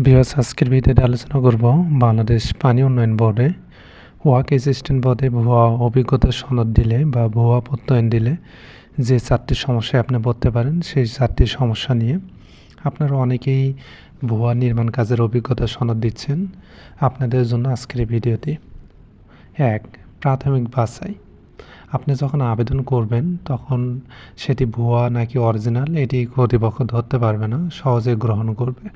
বিরাজ আজকের ভিডিওতে আলোচনা করব বাংলাদেশ পানি উন্নয়ন বোর্ডে। ওয়াক অ্যাসিস্ট্যান্ট পদে ভুয়া অভিজ্ঞতা সনদ দিলে বা ভুয়া প্রত্যয়ন দিলে যে চারটি সমস্যায় আপনি পড়তে পারেন, সেই চারটি সমস্যা নিয়ে আপনারা অনেকেই ভুয়া নির্মাণ কাজের অভিজ্ঞতা সনদ দিচ্ছেন। আপনাদের জন্য আজকের ভিডিওটি এক, প্রাথমিক বাছাই। আপনি যখন আবেদন করবেন, তখন সেটি ভুয়া নাকি অরিজিনাল, এটি কর্তৃপক্ষ ধরতে পারবে না, সহজে গ্রহণ করবে।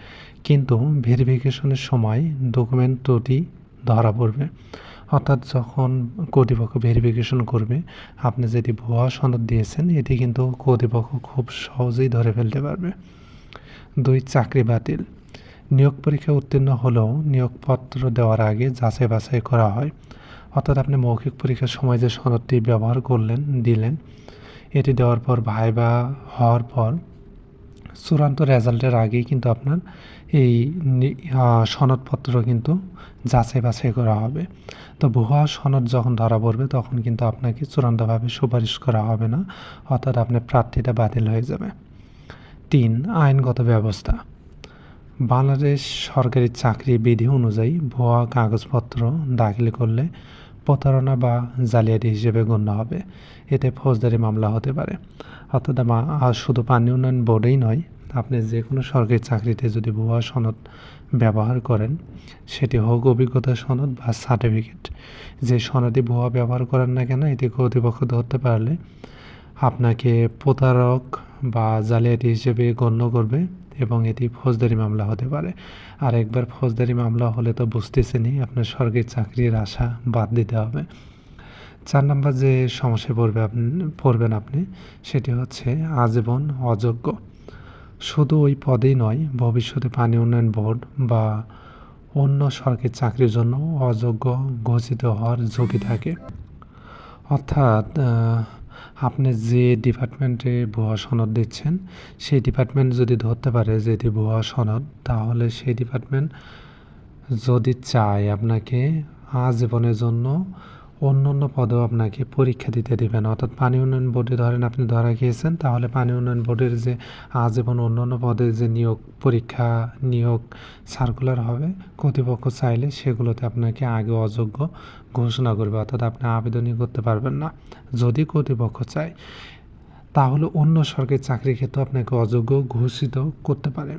কিন্তু ভেরিফিকেশনের সময় ডকুমেন্ট ত্রুটি ধরা পড়বে। অর্থাৎ যখন কর্তৃপক্ষ ভেরিফিকেশন করবে, আপনি যেটি ভুয়া সনদ দিয়েছেন, এটি কিন্তু কর্তৃপক্ষ খুব সহজেই ধরে ফেলতে পারবে। দুই, চাকরি বাতিল। নিয়োগ পরীক্ষা উত্তীর্ণ হলেও নিয়োগপত্র দেওয়ার আগে যাচাই বাছাই করা হয়। অর্থাৎ আপনি মৌখিক পরীক্ষার সময় যে সনদটি ব্যবহার করলেন, দিলেন, এটি দেওয়ার পর ভাইবা হওয়ার পর চূড়ান্ত রেজাল্টের আগেই কিন্তু আপনার এই সনদপত্র কিন্তু যাচাই বাছাই করা হবে। তো ভুয়া সনদ যখন ধরা পড়বে, তখন কিন্তু আপনাকে চূড়ান্তভাবে সুপারিশ করা হবে না, অর্থাৎ আপনার প্রার্থীটা বাতিল হয়ে যাবে। তিন, আইনগত ব্যবস্থা। বাংলাদেশ সরকারি চাকরি বিধি অনুযায়ী ভুয়া কাগজপত্র দাখিল করলে প্রতারণা বা জালিয়াতি হিসেবে গণ্য হবে। এতে ফৌজদারি মামলা হতে পারে। অর্থাৎ আর শুধু পানি উন্নয়ন বোর্ডেই নয়, আপনি যে কোনো সরকারি চাকরিতে যদি ভুয়া সনদ ব্যবহার করেন, সেটি হোক অভিজ্ঞতা সনদ বা সার্টিফিকেট যে সনদই ভুয়া ব্যবহার করেন না কেন, এটি কর্তৃপক্ষ ধরতে পারলে আপনাকে প্রতারক বা জালিয়াতি হিসেবে গণ্য করবে। এবং এটি ফৌজদারি মামলা হতে পারে। আর একবার ফৌজদারি মামলা হলে তো বুঝতেছেনই, আপনার সরকারি চাকরির আশা বাদ দিতে হবে। চার নম্বর যে সমস্যায় পড়বে আপনি, পড়বেন আপনি, সেটি হচ্ছে আজীবন অযোগ্য। শুধু ওই পদেই নয়, ভবিষ্যতে পানি উন্নয়ন বোর্ড বা অন্য সরকারি চাকরির জন্য অযোগ্য ঘোষিত হওয়ার ঝুঁকি থাকে। অর্থাৎ আপনি যে ডিপার্টমেন্টে ভুয়া সনদ দিচ্ছেন, সেই ডিপার্টমেন্ট যদি ধরতে পারে যে এটি ভুয়া সনদ, তাহলে সেই ডিপার্টমেন্ট যদি চায় আপনাকে আজীবনের জন্য অন্য অন্য পদেও আপনাকে পরীক্ষা দিতে দেবেন। অর্থাৎ পানি উন্নয়ন বোর্ডে ধরেন আপনি ধরা গিয়েছেন তাহলে পানি উন্নয়ন বোর্ডের যে আজীবন অন্য অন্য পদের যে নিয়োগ, পরীক্ষা নিয়োগ সার্কুলার হবে, কর্তৃপক্ষ চাইলে সেগুলোতে আপনাকে আগে অযোগ্য ঘোষণা করবে। অর্থাৎ আপনি আবেদনই করতে পারবেন না। যদি কর্তৃপক্ষ চায়, তাহলে অন্য সরকারি চাকরির ক্ষেত্রে আপনাকে অযোগ্য ঘোষিত করতে পারে।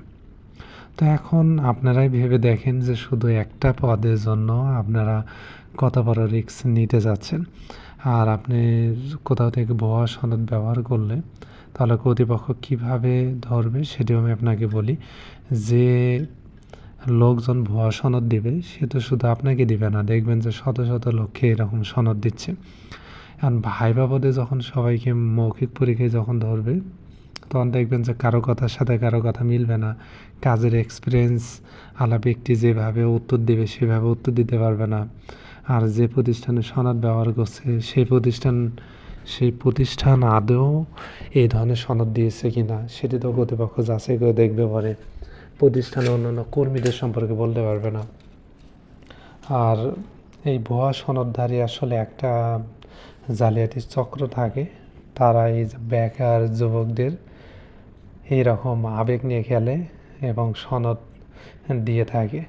তো এখন আপনারাই ভেবে দেখেন যে শুধু একটা পদের জন্য আপনারা কত বড় রিস্ক নিতে যাচ্ছেন। আর আপনি কোথাও থেকে ভুয়া সনদ ব্যবহার করলে তাহলে কর্তৃপক্ষ কীভাবে ধরবে সেটিও আমি আপনাকে বলি। যে লোকজন ভুয়া সনদ দিবে সে তো শুধু আপনাকে দিবে না, দেখবেন যে শত শত লোককে এরকম সনদ দিচ্ছে। এখন ভাই বাবদে যখন সবাইকে মৌখিক পরীক্ষায় যখন ধরবে, তখন দেখবেন যে কারও কথার সাথে কারও কথা মিলবে না। কাজের এক্সপিরিয়েন্স আলা ব্যক্তি যেভাবে উত্তর দেবে সেভাবে উত্তর দিতে পারবে না। আর যে প্রতিষ্ঠানে সনদ ব্যবহার করছে, সেই প্রতিষ্ঠান সেই প্রতিষ্ঠান আদৌ এই ধরনের সনদ দিয়েছে কি না সেটি তো কর্তৃপক্ষ যাচাই করে দেখবে পরে। প্রতিষ্ঠানে অন্যান্য কর্মীদের সম্পর্কে বলতে পারবে না। আর এই ভুয়া সনদধারী আসলে একটা জালিয়াতির চক্র থাকে। তারা এই বেকার যুবকদের এইরকম আবেগ নিয়ে খেলে এবং সনদ দিয়ে থাকে।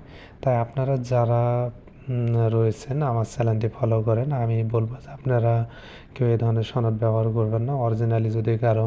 তাই আপনারা যারা রয়েছেন। আমার চ্যানেলটি ফলো করেন। আমি বলব যে আপনারা কেউ এই ধরনের সনদ ব্যবহার করবেন না। অরিজিনালি যদি কারও